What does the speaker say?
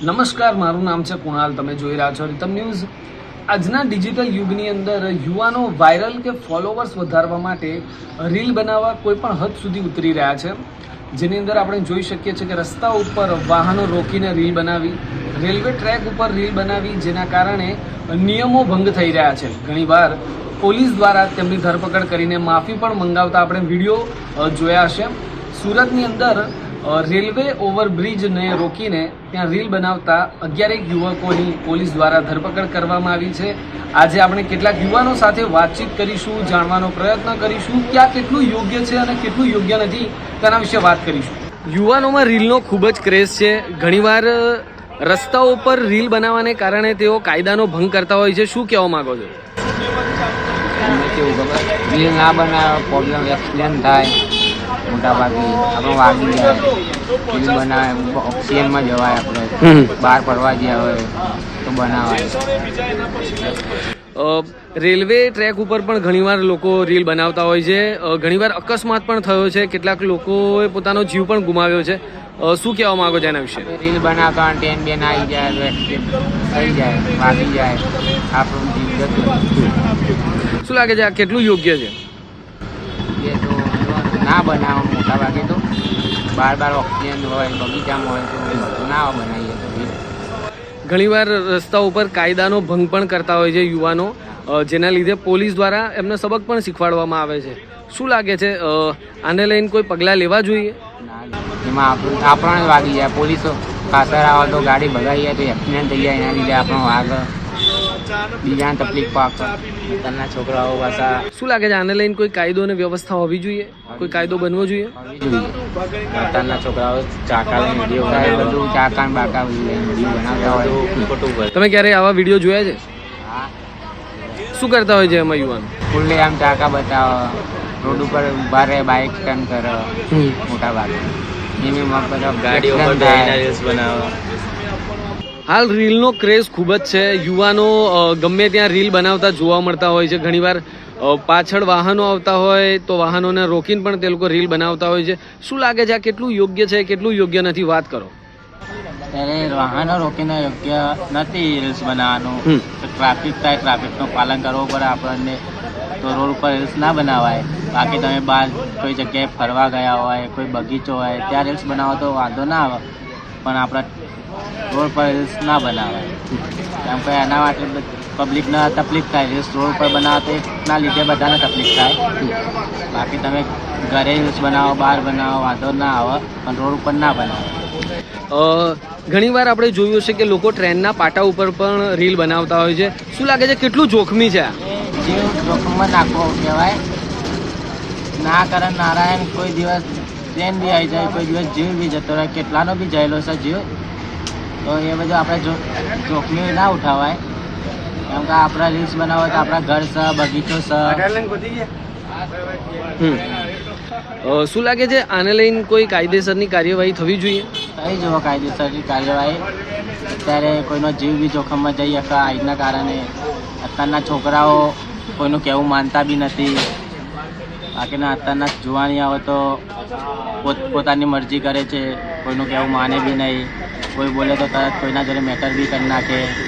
નમસ્કાર, મારું નામ છે કુણાલ, તમે જોઈ રહ્યા છો રીતમ ન્યૂઝ. આજના ડિજિટલ યુગની અંદર યુવાનો વાયરલ કે ફોલોવર્સ વધારવા માટે રીલ બનાવવા કોઈ પણ હદ સુધી ઉતરી રહ્યા છે. જેની અંદર આપણે જોઈ શકીએ છીએ કે રસ્તા ઉપર વાહનો રોકીને રીલ બનાવી, રેલવે ટ્રેક ઉપર રીલ બનાવી, જેના કારણે નિયમો ભંગ થઈ રહ્યા છે. ઘણીવાર પોલીસ દ્વારા તેમની ધરપકડ કરીને માફી પણ મંગાવતા આપણે વીડિયો જોયા છે સુરતની અંદર રેલવે ઓવરબ્રિજને રોકીને ત્યાં રીલ બનાવતા અગિયારેક યુવકોની પોલીસ દ્વારા ધરપકડ કરવામાં આવી છે. આજે આપણે કેટલાક યુવાનો સાથે વાતચીત કરીશું જાણવાનો પ્રયત્ન કરીશું કે આ કેટલું યોગ્ય છે અને કેટલું યોગ્ય નથી તેના વિશે વાત કરીશું. યુવાનોમાં રીલનો ખૂબ જ ક્રેઝ છે. ઘણીવાર રસ્તાઓ પર રીલ બનાવવાને કારણે તેઓ કાયદાનો ભંગ કરતા હોય છે. શું કહેવા માંગો છો? કેવું ખબર રીલ ના બનાવે પ્રોબ્લેમ એક્સિડન્ટ થાય. મોટા ભાગે આપણે વાગી જાય રીલ બનાવે ઓક્સિજનમાં જવાય આપણે. બહાર પડવા જ્યાં હોય તો બનાવાય. રેલવે ટ્રેક ઉપર પણ ઘણીવાર લોકો રીલ બનાવતા હોય છે. ઘણીવાર અકસ્માત પણ થયો છે. કેટલાક લોકોએ પોતાનો જીવ પણ ગુમાવ્યો છે. શું કહેવા માંગો છો એના વિશે? રીલ બનાવતા ટ્રેન બેન આવી જાય થઈ જાય વાગી જાય. આપણું જીવ જતું શું લાગે છે આ કેટલું યોગ્ય છે? એ તો ના બનાવો મોટા ભાગે તો. બાર બાર ઓક્સિજન હોય બગીચામાં હોય તો ના બનાવીએ તો ઘણીવાર રસ્તા ઉપર કાયદાનો ભંગ પણ કરતા હોય છે યુવાનો. જેના લીધે પોલીસ દ્વારા એમને સબક પણ શીખવાડવામાં આવે છે. શું લાગે છે આને લઈને કોઈ પગલાં લેવા જોઈએ? એમાં આપણું આપણને વાગી જાય. પોલીસો પાછળ આવે તો ગાડી ભગાઈ જાય તો એક્સિડન્ટ થઈ જાય એના લીધે આપણો વાગ બીજાને તકલીફ પાકો અત્યારના છોકરાઓ પાછા શું લાગે છે આને લઈને કોઈ કાયદો અને વ્યવસ્થા હોવી જોઈએ? કોઈ કાયદો બનવો જોઈએ? અત્યારના છોકરાઓ ચાકા લઈને વીડિયો બનાવે બધું ચાકા ને બાકા વીડિયો બનાવતા હોય. તમે ક્યારે આવા વીડિયો જોયા છે? શું કરતા હોય છે એમાં યુવાન? ખુલ્લે આમ ચાકા બતાવો. રોડ ઉપર ઊભા રહે બાઇક ટર્ન કરે. મોટા ભાગે. એમાં બધા ગાડીઓ પર રીલ્સ બનાવો. હાલ રીલનો ક્રેઝ ખૂબ જ છે. યુવાનો ગમે ત્યાં રીલ બનાવતા જોવા મળતા હોય છે. ઘણીવાર પાછળ વાહનો આવતા હોય તો વાહનોને રોકીને પણ તે લોકો રીલ બનાવતા હોય છે. શું લાગે છે આ કેટલું યોગ્ય છે કેટલું યોગ્ય નથી? વાત કરો. ત્યારે વાહનો રોકીને યોગ્ય નથી રીલ્સ બનાવવાનું. ટ્રાફિક થાય ટ્રાફિકનું પાલન કરવું પડે આપણને. તો રોડ ઉપર રીલ્સ ના બનાવાય. બાકી તમે બહાર કોઈ જગ્યાએ ફરવા ગયા હોય કોઈ બગીચો હોય ત્યાં રીલ્સ બનાવો તો વાંધો ના આવે. પણ આપણા રોડ પર રીલ્સ ના બનાવાય. કેમ કે એના માટે પબ્લિકને તકલીફ થાય રીલ્સ રોડ પર બનાવો તો એકના લીધે બધાને તકલીફ થાય. બાકી તમે ઘરે રીલ્સ બનાવો બહાર બનાવો વાંધો ના આવે પણ રોડ ઉપર ના બનાવો. ઘણીવાર આપણે જોયું છે કે લોકો ટ્રેનના પાટા ઉપર પણ રીલ બનાવતા હોય છે. શું લાગે છે કેટલું જોખમી છે જે જોખમમાં નાખવો કહેવાય. ના કરે નારાયણ કોઈ દિવસ ટ્રેન બી આવી જાય કોઈ દિવસ જીવ બી જતો રહે. કેટલાનો બી જયેલો છે જીવ. તો એ બધું આપણે જો જોખમી ના ઉઠાવાય. કેમ કે આપણા રીલ્સ બનાવો તો આપણા ઘર સ બગીચો સ શું લાગે છે આને લઈને કોઈ કાયદેસરની કાર્યવાહી થવી જોઈએ? થઈ જવો કાયદેસરની કાર્યવાહી. અત્યારે કોઈનો જીવ બી જોખમમાં જઈ શકે આજના કારણે અત્યારના છોકરાઓ કોઈનું કહેવું માનતા બી નથી. બાકીના અત્યારના જુવાની આવે તો પોત પોતાની મરજી કરે છે. કોઈનું કહેવું માને બી નહીં. કોઈ બોલે તો તરત કોઈના જોડે મેટર બી કરી નાખે.